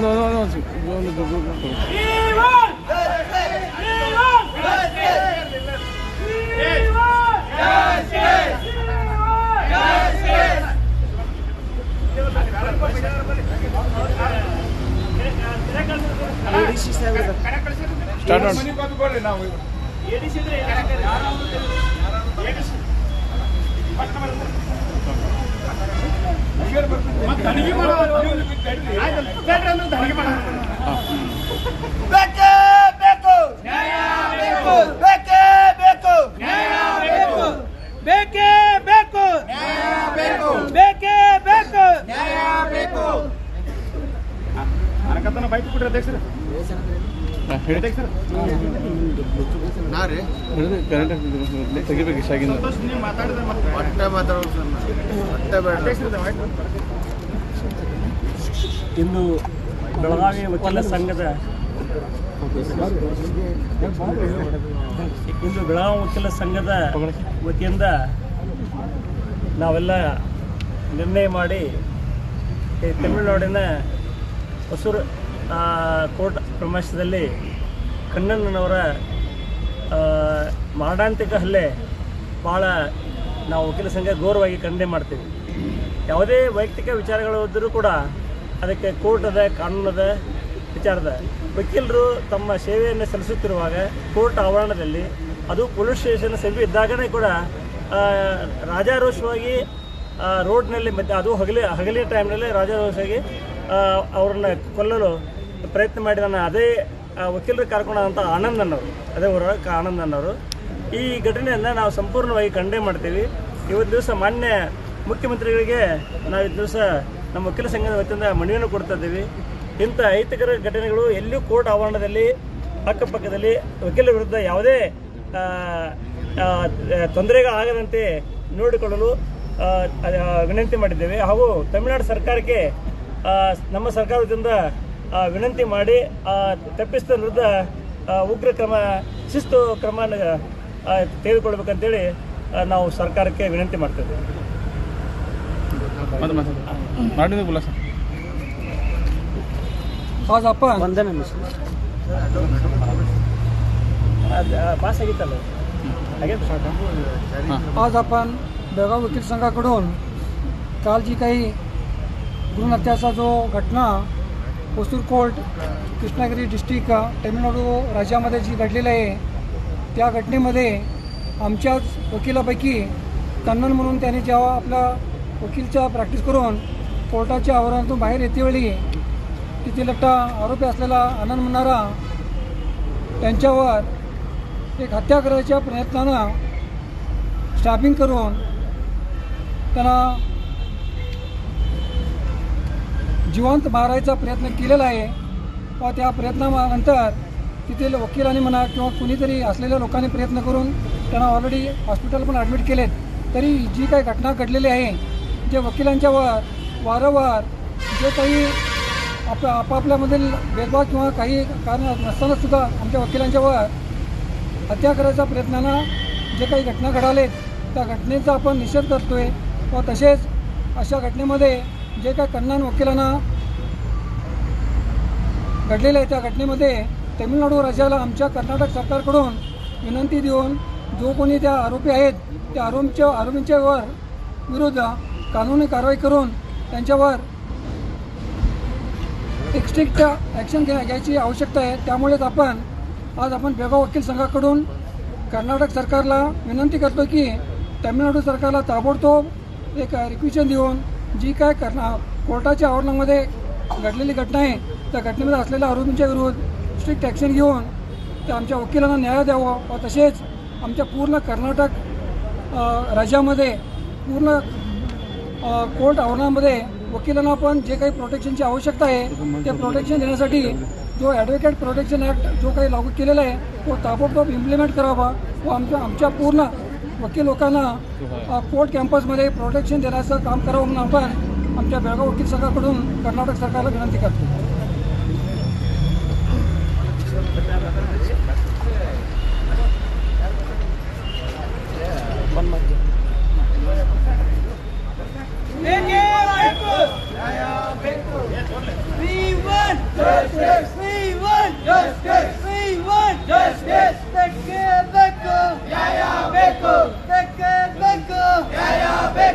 no, no, no, no. One of ಬೇಕೇ ಬೇಕು ಬೇಕೇ. ಬೇಕು ಬೇಕೇ. ಬೇಕು ಬೇಕೇ. ಬೇಕು ಬೇಕು. ಅನಕತನ ಬೈಕ್ ಬಿಟ್ರೆ ಅಧ್ಯಕ್ಷರ. ತೆಗಿಬೇಕು ಇಷ್ಟ ಆಗಿಲ್ಲ ಮಾತಾಡಿದ್ರೆ ಮತ್ತೆ. ಮಾತಾಡೋದು ಸರ್ ಬೇಡ. ಇಂದು ಬೆಳಗಾವಿ ವಕೀಲ ಸಂಘದ ಇಂದು ಬೆಳಗಾವಿ ವಕೀಲ ಸಂಘದ ವತಿಯಿಂದ ನಾವೆಲ್ಲ ನಿರ್ಣಯ ಮಾಡಿ ತಮಿಳುನಾಡಿನ ಹೊಸೂರು ಕೋರ್ಟ್ ಪ್ರಮಾಶದಲ್ಲಿ ಕಣ್ಣಣ್ಣನವರ ಮಾರಣಾಂತಿಕ ಹಲ್ಲೆ ಭಾಳ ನಾವು ವಕೀಲ ಸಂಘ ಗೌರವವಾಗಿ ಖಂಡನೆ ಮಾಡ್ತೀವಿ. ಯಾವುದೇ ವೈಯಕ್ತಿಕ ವಿಚಾರಗಳು ಇದ್ದರೂ ಕೂಡ ಅದಕ್ಕೆ ಕೋರ್ಟ್ ಅದ ಕಾನೂನದ ವಿಚಾರದ ವಕೀಲರು ತಮ್ಮ ಸೇವೆಯನ್ನು ಸಲ್ಲಿಸುತ್ತಿರುವಾಗ ಕೋರ್ಟ್ ಆವರಣದಲ್ಲಿ ಅದು ಪೊಲೀಸ್ ಸ್ಟೇಷನ್ ಸಮೀಪ ಇದ್ದಾಗನೇ ಕೂಡ ರಾಜಾರೋಷವಾಗಿ ರೋಡ್ನಲ್ಲಿ ಮತ್ತು ಅದು ಹಗಲಿ ಹಗಲಿನ ಟೈಮ್ನಲ್ಲಿ ರಾಜಾರೋಷವಾಗಿ ಅವರನ್ನು ಕೊಲ್ಲಲು ಪ್ರಯತ್ನ ಮಾಡಿದ ಅದೇ ವಕೀಲರು ಕರ್ಕೊಂಡಂಥ ಆನಂದ್ ಅನ್ನೋರು ಅದೇ ಊರ ಆನಂದ್ ಅನ್ನೋರು ಈ ಘಟನೆಯನ್ನು ನಾವು ಸಂಪೂರ್ಣವಾಗಿ ಖಂಡನೆ ಮಾಡ್ತೀವಿ. ಇವತ್ತು ದಿವಸ ಮಾನ್ಯ ಮುಖ್ಯಮಂತ್ರಿಗಳಿಗೆ ನಾವು ದಿವಸ ನಮ್ಮ ವಕೀಲ ಸಂಘದ ವತಿಯಿಂದ ಮನವಿಯನ್ನು ಕೊಡ್ತಾ ಇದ್ದೀವಿ. ಇಂಥ ಅಹಿತಕರ ಘಟನೆಗಳು ಎಲ್ಲಿಯೂ ಕೋರ್ಟ್ ಆವರಣದಲ್ಲಿ ಅಕ್ಕಪಕ್ಕದಲ್ಲಿ ವಕೀಲರ ವಿರುದ್ಧ ಯಾವುದೇ ತೊಂದರೆಗಳಾಗದಂತೆ ನೋಡಿಕೊಳ್ಳಲು ವಿನಂತಿ ಮಾಡಿದ್ದೇವೆ. ಹಾಗೂ ತಮಿಳುನಾಡು ಸರ್ಕಾರಕ್ಕೆ ನಮ್ಮ ಸರ್ಕಾರದಿಂದ ವಿನಂತಿ ಮಾಡಿ ತಪ್ಪಿಸಿದ ವಿರುದ್ಧ ಉಗ್ರ ಕ್ರಮ, ಶಿಸ್ತು ಕ್ರಮ ತೆಗೆದುಕೊಳ್ಬೇಕಂತೇಳಿ ನಾವು ಸರ್ಕಾರಕ್ಕೆ ವಿನಂತಿ ಮಾಡ್ತೇವೆ बोला सर. आज आपण वंदना आज आपण बेळगाव वकील संघाकडून काल जी काही भ्रूणहत्याचा जो घटना कोसूरकोट कृष्णागिरी डिस्ट्रिक्ट तमिळनाडू राज्यामध्ये जी घडलेली आहे त्या घटनेमध्ये आमच्याच वकिलापैकी कन्नन म्हणून त्यांनी जेव्हा आपला वकीलच्या प्रॅक्टिस करून कोर्टाच्या आवरणातून बाहेर येतेवेळी तिथे लट्टा आरोपी असलेला आनंद म्हणणारा त्यांच्यावर एक हत्या करायच्या प्रयत्नानं स्टॅपिंग करून त्यांना जिवंत मारायचा प्रयत्न केलेला आहे. व त्या प्रयत्नानंतर तिथील वकिलांनी म्हणा किंवा कुणीतरी असलेल्या लोकांनी प्रयत्न करून त्यांना ऑलरेडी हॉस्पिटल पण ॲडमिट केलेत. तरी जी काही घटना घडलेली आहे जे वकिलांच्यावर वारंवार जे काही आप आपापल्यामधील भेदभाव किंवा काही कारण नसताना सुद्धा आमच्या वकिलांच्यावर हत्या करायच्या प्रयत्नांना जे काही घटना घडालेत त्या घटनेचा आपण निषेध करतो आहे व तसेच अशा घटनेमध्ये जे काही कन्नान वकिलांना घडलेलं आहे त्या घटनेमध्ये तमिळनाडू राज्याला आमच्या कर्नाटक सरकारकडून विनंती देऊन जो कोणी त्या आरोपी आहेत त्या आरोपीच्या आरोपींच्या वर विरुद्ध कानूनी कारवाई करून त्यांच्यावर एक स्ट्रिक्ट ॲक्शन घ्या घ्यायची आवश्यकता आहे. त्यामुळेच आपण आज आपण बेगा वकील संघाकडून कर्नाटक सरकारला विनंती करतो की तमिळनाडू सरकारला ताबडतोब एक रिक्वेशन देऊन जी काय करणार कोर्टाच्या आवरणामध्ये घडलेली घटना आहे त्या घटनेमध्ये असलेल्या आरोपींच्या विरुद्ध स्ट्रिक्ट ॲक्शन घेऊन त्या आमच्या वकिलांना न्याय द्यावं व तसेच आमच्या पूर्ण कर्नाटक राज्यामध्ये पूर्ण कोर्ट आवरणामध्ये वकिलांना पण जे काही प्रोटेक्शनची आवश्यकता आहे ते प्रोटेक्शन देण्यासाठी जो ॲडव्होकेट प्रोटेक्शन ॲक्ट जो काही लागू केलेला आहे तो ताबडतोब इम्प्लिमेंट करावा व आमच्या आमच्या पूर्ण वकील लोकांना कोर्ट कॅम्पसमध्ये प्रोटेक्शन देण्याचं काम करावं म्हणून आपण आमच्या बेळगाव वकील सरकारकडून कर्नाटक सरकारला विनंती करतो.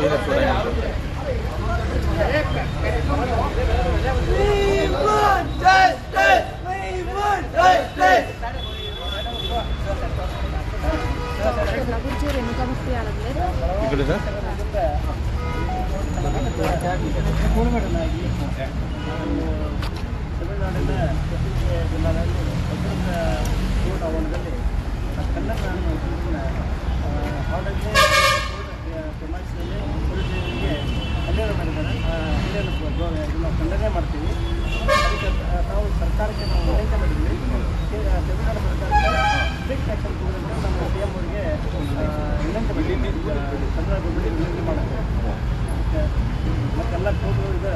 கீழே சுடங்க ఇక్కడ సార్ ತಮಿಳುನಾಡಿನ ಜಿಲ್ಲೆಗಳಲ್ಲಿ ಒಂದು ಕೂಡ ಒಂದು ಸಕ್ಕನ್ನ ನಾನು ಆಡಳಿತ ಇದನ್ನು ಖಂಡನೆ ಮಾಡ್ತೀವಿ ನಾವು ಸರ್ಕಾರಕ್ಕೆ ನಾವು ಮನವಿ ಮಾಡಿದ್ವಿ ಸರ್ಕಾರಕ್ಕೆ ಸ್ಟ್ರಿಕ್ಟ್ ಆ್ಯಕ್ಷನ್ ತಗೊಂಡು ಸಿ ಎಂ ಅವರಿಗೆ ವಿನಂತಿ ಮಾಡಿದ್ವಿ ತಮಿಳುನಾಡು ಗೌರ್ಮೆಂಟ್ ವಿನಂತಿ ಮಾಡ್ತೀವಿ ಈಗ